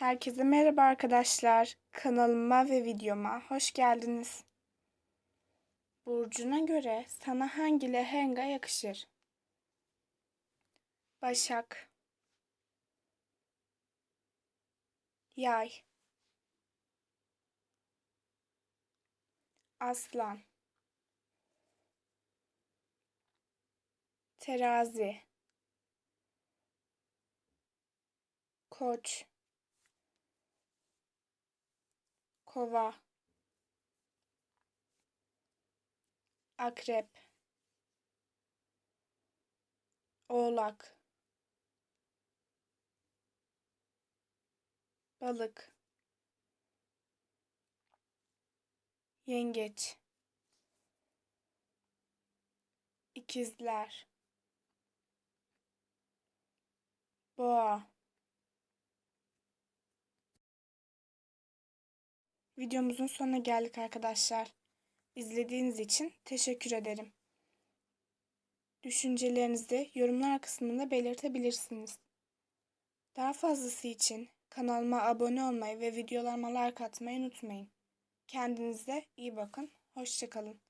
Herkese merhaba arkadaşlar. Kanalıma ve videoma hoş geldiniz. Burcuna göre sana hangi lehenga yakışır? Başak Yay Aslan Terazi Koç Kova. Akrep. Oğlak. Balık. Yengeç. İkizler. Boğa Videomuzun sonuna geldik arkadaşlar. İzlediğiniz için teşekkür ederim. Düşüncelerinizi yorumlar kısmında belirtebilirsiniz. Daha fazlası için kanalıma abone olmayı ve videolarıma like atmayı unutmayın. Kendinize iyi bakın. Hoşçakalın.